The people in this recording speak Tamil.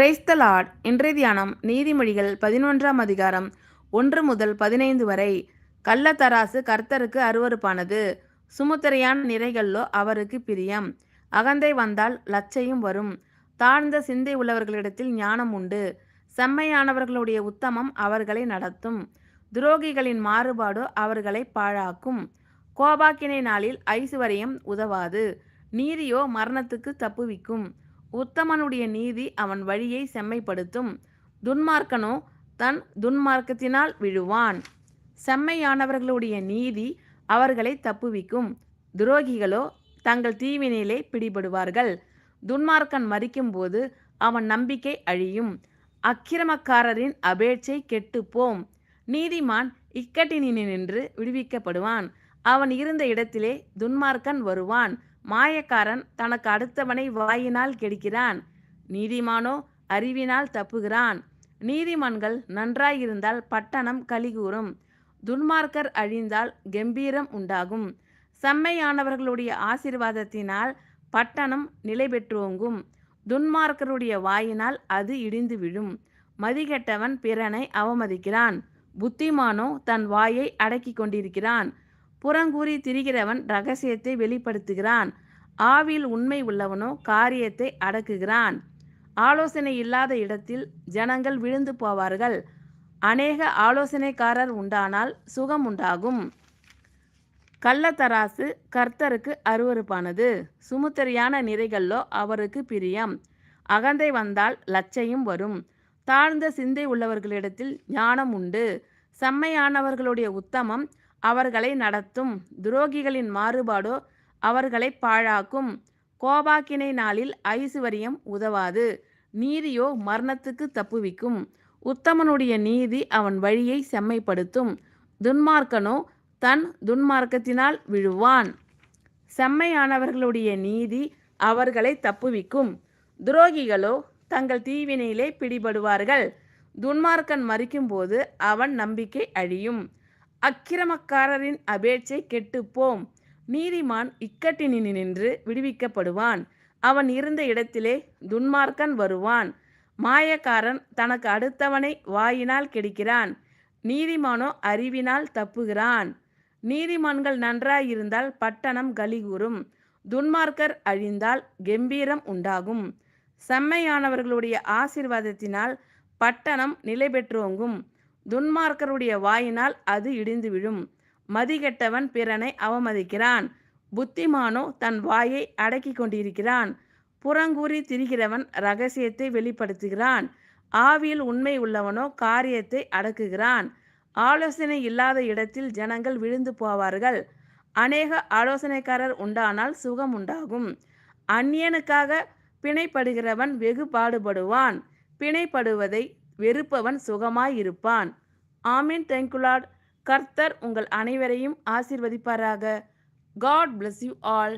கிரைஸ்தலாட் இன்றைய தியானம் நீதிமொழிகள் பதினொன்றாம் அதிகாரம் ஒன்று முதல் பதினைந்து வரை. கள்ளத்தராசு கர்த்தருக்கு அருவருப்பானது. சுமுத்திரையான நிறைகளோ அவருக்கு பிரியம். அகந்தை வந்தால் லச்சையும் வரும். தாழ்ந்த சிந்தை உள்ளவர்களிடத்தில் ஞானம் உண்டு. செம்மையானவர்களுடைய உத்தமம் அவர்களை நடத்தும். துரோகிகளின் மாறுபாடோ அவர்களை பாழாக்கும். கோபாக்கினை நாளில் ஐசுவரையும் உதவாது. நீதியோ மரணத்துக்கு தப்புவிக்கும். உத்தமனுடைய நீதி அவன் வழியை செம்மைப்படுத்தும். துன்மார்க்கனோ தன் துன்மார்க்கத்தினால் விழுவான். செம்மையானவர்களுடைய நீதி அவர்களை தப்புவிக்கும். துரோகிகளோ தங்கள் தீவினிலே பிடிபடுவார்கள். துன்மார்க்கன் மறிக்கும்போது அவன் நம்பிக்கை அழியும். அக்கிரமக்காரரின் அபேட்சை கெட்டுப்போம். நீதிமான் இக்கட்டினின்று விடுவிக்கப்படுவான். அவன் இருந்த இடத்திலே துன்மார்க்கன் வருவான். மாயக்காரன் தனக்கு அடுத்தவனை வாயினால் கெடுக்கிறான். நீதிமானோ அறிவினால் தப்புகிறான். நீதிமான்கள் நன்றாயிருந்தால் பட்டணம் கலிகூறும் துன்மார்க்கர் அழிந்தால் கம்பீரம் உண்டாகும். செம்மையானவர்களுடைய ஆசிர்வாதத்தினால் பட்டணம் நிலை பெற்றோங்கும் துன்மார்க்கருடைய வாயினால் அது இடிந்து விழும் மதிகெட்டவன் பிறனை அவமதிக்கிறான். புத்திமானோ தன் வாயை அடக்கி கொண்டிருக்கிறான். புறங்கூறி திரிகிறவன் ரகசியத்தை வெளிப்படுத்துகிறான். ஆவில் உண்மை உள்ளவனோ காரியத்தை அடக்குகிறான். ஆலோசனை இல்லாத இடத்தில் ஜனங்கள் விழுந்து போவார்கள். அநேக ஆலோசனைக்காரர் உண்டானால் சுகம் உண்டாகும். கள்ளத்தராசு கர்த்தருக்கு அருவருப்பானது. சுமுத்திரியான நிறைகளோ அவருக்கு பிரியம். அகந்தை வந்தால் லச்சையும் வரும். தாழ்ந்த சிந்தை உள்ளவர்களிடத்தில் ஞானம் உண்டு. செம்மையானவர்களுடைய உத்தமம் அவர்களை நடத்தும். துரோகிகளின் மாறுபாடோ அவர்களை பாழாக்கும். கோபாக்கினை நாளில் ஐசுவரியம் உதவாது. நீதியோ மரணத்துக்கு தப்புவிக்கும். உத்தமனுடைய நீதி அவன் வழியை செம்மைப்படுத்தும். துன்மார்க்கனோ தன் துன்மார்க்கத்தினால் விழுவான். செம்மையானவர்களுடைய நீதி அவர்களை தப்புவிக்கும். துரோகிகளோ தங்கள் தீவினையிலே பிடிபடுவார்கள். துன்மார்க்கன் மறிக்கும்போது அவன் நம்பிக்கை அழியும். அக்கிரமக்காரரின் அபேட்சை கெட்டுப்போம். நீதிமான் இக்கட்டினின்று விடுவிக்கப்படுவான். அவன் இருந்த இடத்திலே துன்மார்க்கன் வருவான். மாயக்காரன் தனக்கு அடுத்தவனை வாயினால் கெடுக்கிறான். நீதிமானோ அறிவினால் தப்புகிறான். நீதிமான்கள் நன்றாயிருந்தால் பட்டணம் கலிகூறும் துன்மார்க்கர் அழிந்தால் கம்பீரம் உண்டாகும். செம்மையானவர்களுடைய ஆசிர்வாதத்தினால் பட்டணம் நிலை பெற்றோங்கும் துன்மார்க்கருடைய வாயினால் அது இடிந்து விழும் மதிகெட்டவன் பிறனை அவமதிக்கிறான். புத்திமானோ தன் வாயை அடக்கி கொண்டிருக்கிறான். புறங்கூறி திரிகிறவன் ரகசியத்தை வெளிப்படுத்துகிறான். ஆவியில் உண்மை உள்ளவனோ காரியத்தை அடக்குகிறான். ஆலோசனை இல்லாத இடத்தில் ஜனங்கள் விழுந்து போவார்கள். அநேக ஆலோசனைக்காரர் உண்டானால் சுகம் உண்டாகும். அந்நியனுக்காக பிணைப்படுகிறவன் வெகு பாடுபடுவான். பிணைப்படுவதை வெறுப்பவன் சுகமாயிருப்பான். ஆமீன். தேங்க்யூலாட் கர்த்தர் உங்கள் அனைவரையும் ஆசிர்வதிப்பாராக. God bless you all